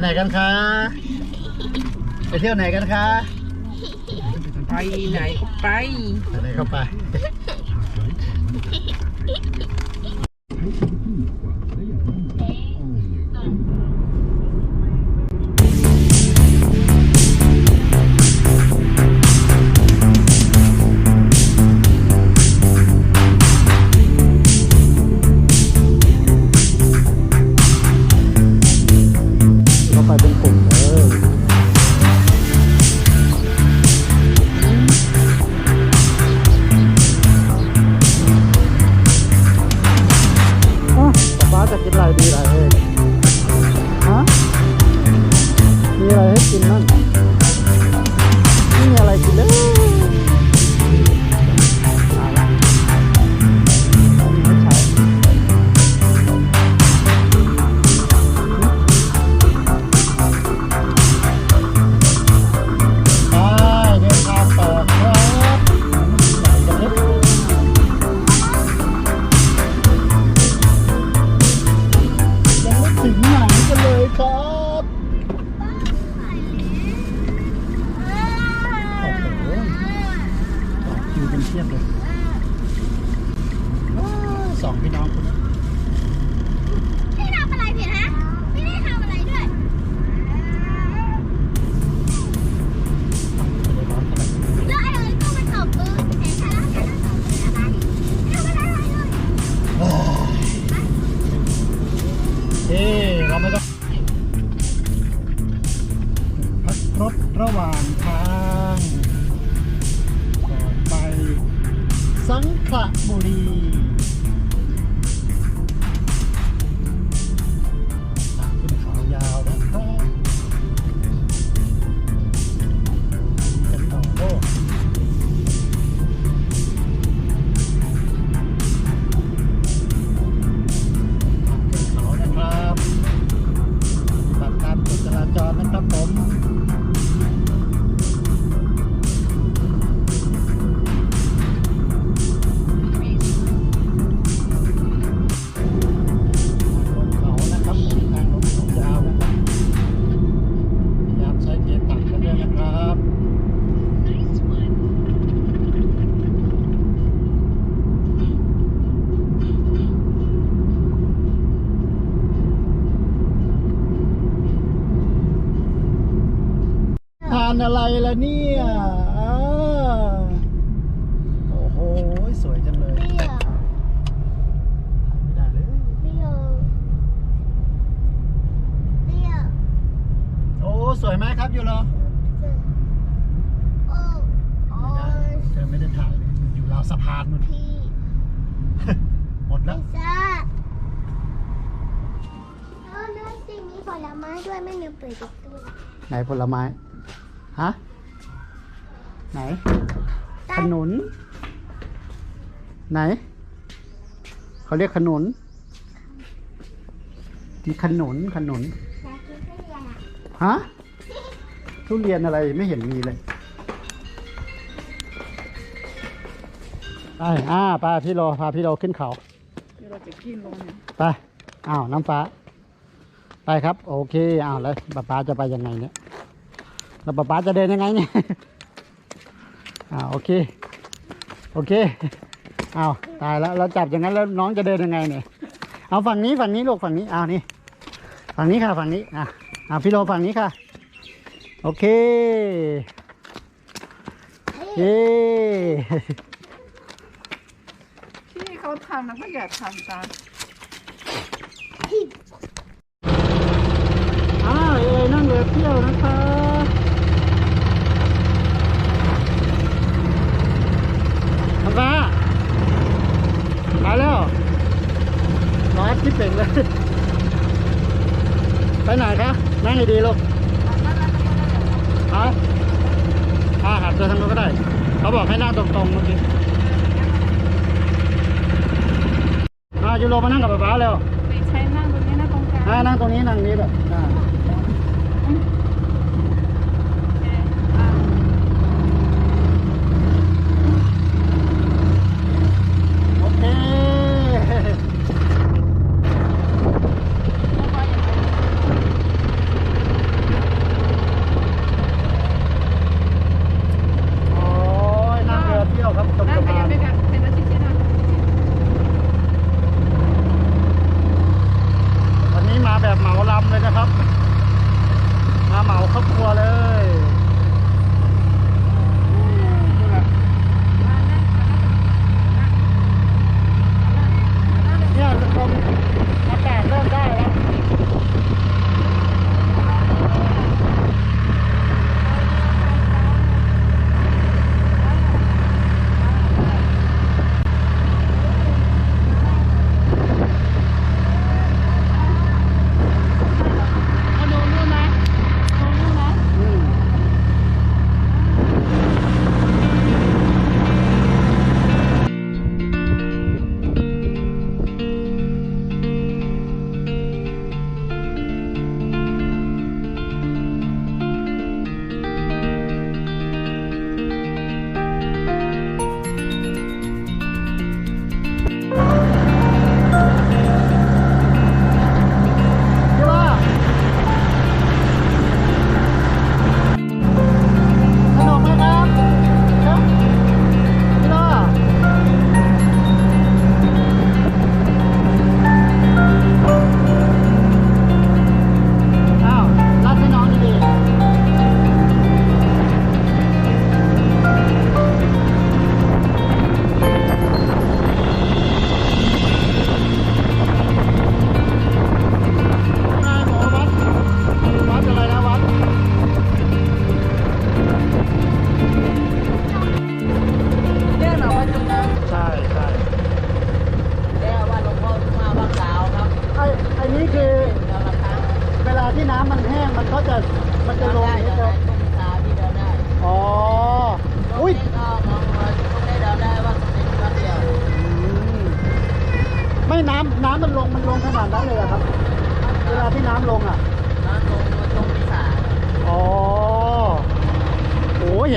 ไหนกันคะ ไปเที่ยวไหนกันคะ ไปไหนก็ไป ไปไหนเข้าไป ระหว่างทางก่อนไปสังขละบุรี สวยจังเลยเปรี้ยวไม่ได้เลยเปรี้ยวเปรี้ยวโอ้สวยไหมครับยูโรโอ้โอ้ไม่ได้เธอไม่ได้ถ่ายเลยมันอยู่ราวสะพานนู่นพี่หมดพิแล้วซซ่าเอาเนื้อสิ่งมีผลไม้ด้วยไม่ลืมเปิดประตูไหนผลไม้ ฮะ ไหน ขนุน ไหน เขาเรียกขนุนมีขนุนขนุนอยากกินทุเรียนอะฮะทุเรียนอะไรไม่เห็นมีเลยไปอ่าไปพี่โรพาพี่โรขึ้นเขาเดี๋ยวเราจะกินลงเนี่ยไปอ้าวน้ำฟ้า ไปครับ โอเคอ้าวแล้วป๊าป๊าจะไปยังไงเนี่ยแล้วป๊าป๊าจะเดินยังไงเนี่ยอ้าวโอเค โอเค อ้าวตายแล้วเราจับอย่างนั้นแล้วน้องจะเดินยังไงเนี่ยเอาฝั่งนี้ฝั่งนี้ลูกฝั่งนี้อ้าวนี่ฝั่งนี้ค่ะฝั่งนี้อะอ่าพี่โรฝั่งนี้ค่ะ โอเคเย้ที่เขาทำแล้วก็อย่าทำตามอ้าวเอ้ยนั่งเรือเที่ยวนะคะทำฟ้า มาแล้วร้อนคิดเป่งเลยไปไหนคะนั่งให้ดีลูกเอาอาหัดเดินทางนู้นก็ได้ เขาบอกให้นั่งตรงๆเมื่อกี้อายูโรมานั่งกับป๊าป๊าเร็วไม่ใช่นั่งตรงนี้นะตรงกลางอ่านั่งตรงนี้นั่งนี้แบบ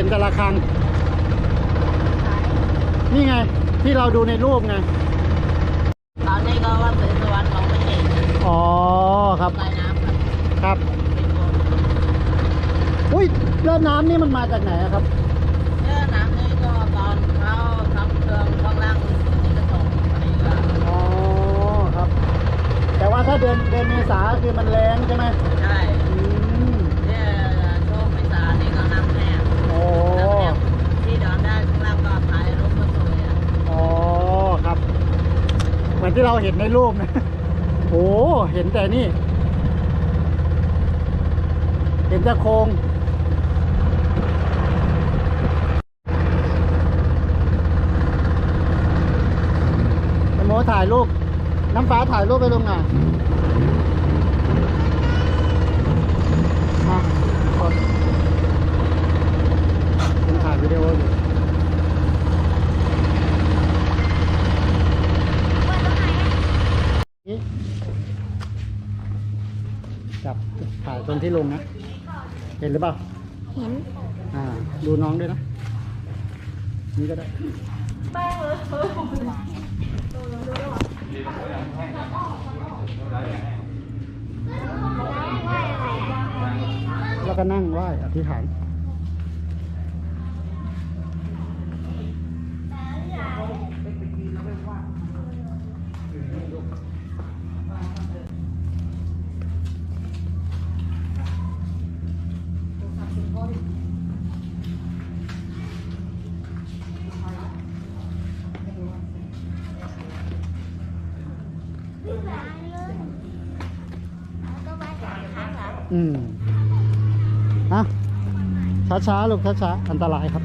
ห็นแต่ละครั้งนี่ไง ที่เราดูในรูปไง ตอนนี้ก็ว่าสวยสวรรค์มองไม่เห็นอ๋อครับลายน้ำครับครับ เป็นคนอุ้ยแล้วน้ำนี่มันมาจากไหนอะครับเนื้อน้ำนี่ก็ตอนเขาทำเครื่องข้างล่างนี่ก็ส่งไปก็อ๋อครับ แต่ว่าถ้าเดือนเดือนเมษาคือมันแรงใช่ไหม ใช่ อืม เนี่ยช่วงเมษานี่ก็น้ำแห้ง โอ้ น้ำแห้งที่เดอนได้ข้างล่างก็ถ่ายรูปก็สวยอะ อ๋อครับ เหมื อนที่เราเห็นในรูปนะโอ้เห็นแต่นี่ เห็นแต่โครงไอ้โมถ่ายรูป น้ำฟ้าถ่ายรูปไปลงหน่อยมากดผมถ่ายวิดีโออยู่ นี่จับถ่าย ตรงที่ลงนะ เห็นหรือเปล่า เห็นอ่า ดูน้องด้วยนะ นี่ก็ได้ แล้วก็นั่งไหว้อธิษฐาน อืมนะช้าๆลูกช้าๆอันตรายครับ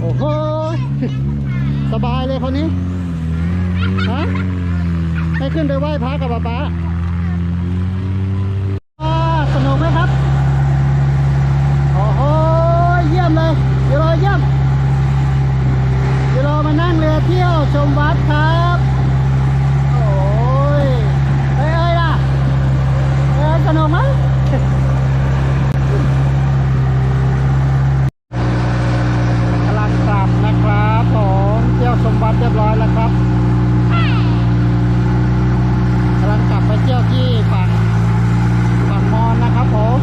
โอ้โหสบายเลยคนนี้ฮะให้ขึ้นไปไหว้พระกับป๊าป๊าสนุกไหมครับ โอ้โห เยี่ยมเลยยูโรเยี่ยมยูโรมานั่งเรือเที่ยวชมวัดครับ โอ้ยเอ้ยเอ้ยล่ะเอ้ยสนุกไหมกำลังกลับนะครับผมเที่ยวชมวัดเรียบร้อยแล้วครับกำลังกลับไปเที่ยวที่ฝั่งฝั่งมอนนะครับผม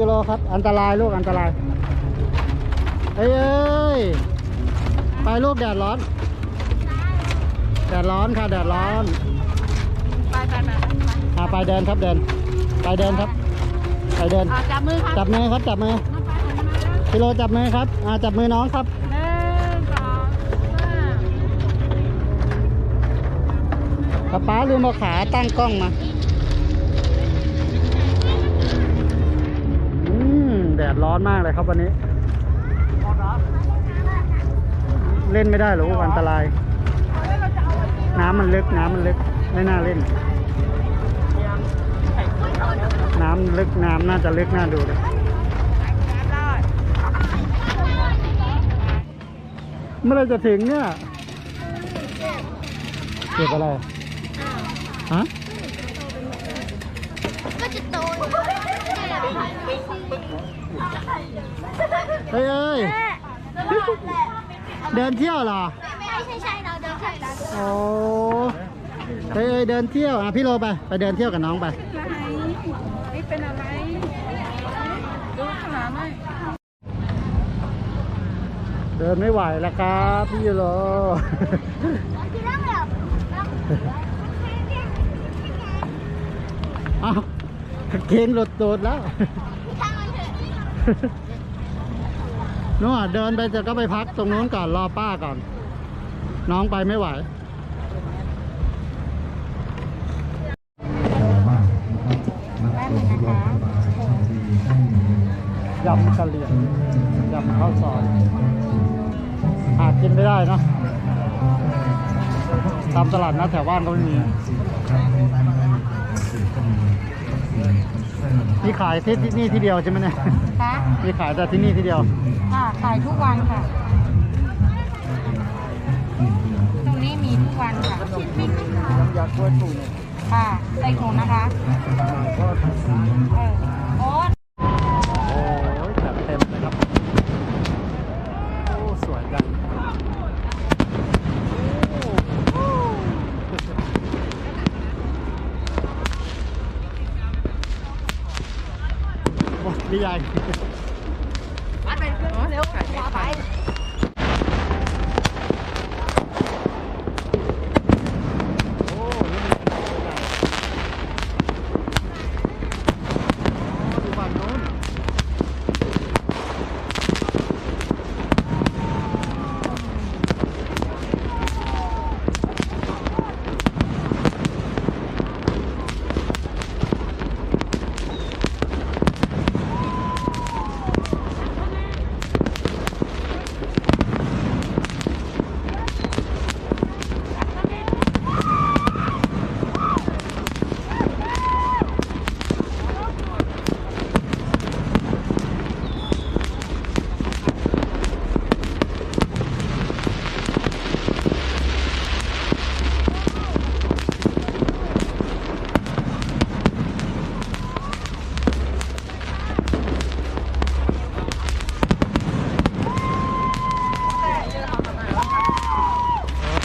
ยูโรยูโรครับ อันตรายลูกอันตรายเอ้ยเอ้ยไปลูกแดดร้อน แดดร้อนค่ะแดดร้อนไปไปไปอ่าไปเดินครับเดิน ไปเดินครับ ไปเดินอะจับมือครับจับมือครับจับมือกิโลจับมือครับอ่าจับมือน้องครับหนึ่งสองสามป๊าป๊าลืมเอาขาตั้งกล้องมา ดร้อนมากเลยครับวันนี้ เล่นไม่ได้หรออันตราย น้ำมันลึกน้ำมันลึกไม่น่าเล่น น้ำลึกน้ำน่าจะลึกน่าดูเลยเมื่อไรจะถึงเนี่ยเก็บอะไรฮะ ก็จะโตเอ้ยเอ้ยเดินเที่ยวเหรอ ไม่ใช่ใช่เราเดินใช่แล้วโอ้เอ้ยเอ้ยเดินเที่ยวอะพี่โรไป ไปเดินเที่ยวกับน้องไป นี่เป็นอะไร ดูขนาดไหมเดินไม่ไหวแล้วครับพี่ยูโรที่นั่งแบบอ้าวกาง เกงหลุดตูดแล้วทางมันเถอะนู้นอะเดินไปจะก็ไปพักตรงนู้นก่อนรอป้าก่อน น้องไปไม่ไหวยำกะเหรี่ยงยำข้าวซอยหากินไม่ได้เนะตามตลาดนัดแถวบ้านก็ไม่มี มีขายที่ที่นี่ที่เดียวใช่ไหมเนี่ย คะมีขายแต่ที่นี่ที่เดียว ค่ะขายทุกวันค่ะ ตรงนี้มีทุกวันค่ะน้ำยากล้วยถุงค่ะใส่ถุงนะคะ เออโอ๊ต โอ้ยจัดเต็มเลยครับ โอ้ สวยจัง โอ้พี่ใหญ่ เร็วค่ะไป โอ้นี่มีขนาดใหญ่โอ้ดูฝั่งนู้น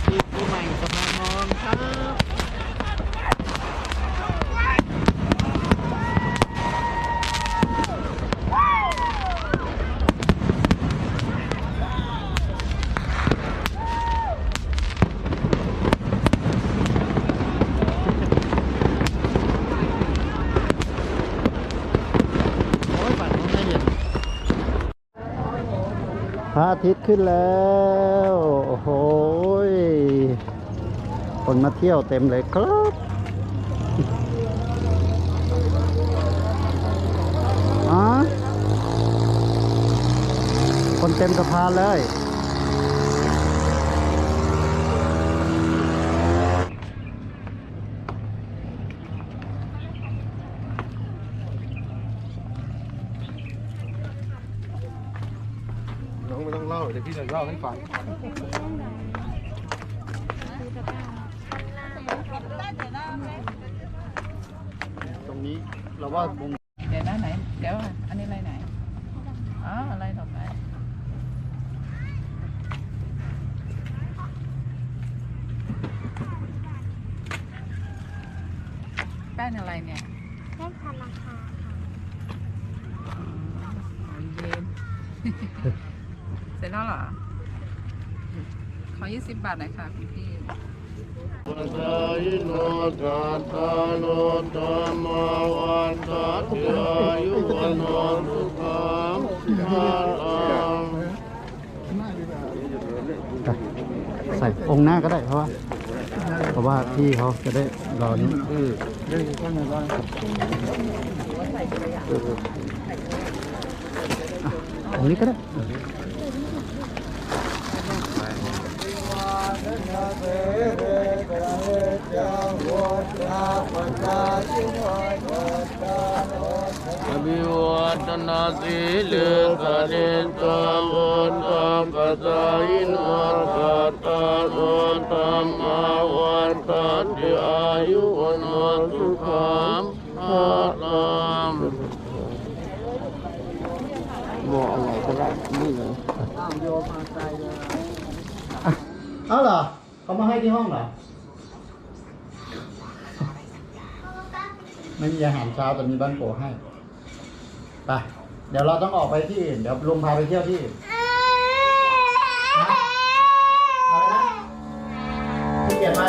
ที่ผู้ใหม่สะพานมองครับโอ้ยฝั่งนู้นไม่เห็นพระอา ทิตย์ขึ้นแล้ว โอ้โหคนมาเที่ยวเต็มเลยครับอ๋อคนเต็มสะพานเลย น้องไม่ต้องเล่าเดี๋ยวพี่จะเล่าให้ฟังตรงนี้เราว่ามุมเดี๋ยวนะไหนเดี๋ยวอะอันนี้อะไรไหนอ๋ออะไรต่อไปแป้นอะไรเนี่ยแค่พันราคาเย็น เสร็จแล้วเหรอ ขอยี่สิบบาทหน่อยค่ะคุณพี่ปัจจายโนกัตาโนธรรมาวันตัสยายุวันนสุขังมาลังใส่องค์หน้าก็ได้เพราะว่า เพราะว่าพี่เขาจะได้รอนี้องค์นี้ก็ได้ อภิวัตนาสีเลกะเนตาวุนตาปัจจายโนกัตตาโนธรรมาวันตัสยายุวันโนสุขังมาลังบอกอะไรก็ได้นี่เลย เอาเหรอเขามาให้ที่ห้องเหรอ ไม่มีอาหารเช้าแต่มีบ้านโปให้ไปเดี๋ยวเราต้องออกไปที่อื่นเดี๋ยวลุงพาไปเที่ยวที่อื่นนะอะไปนะขี้เกียจไป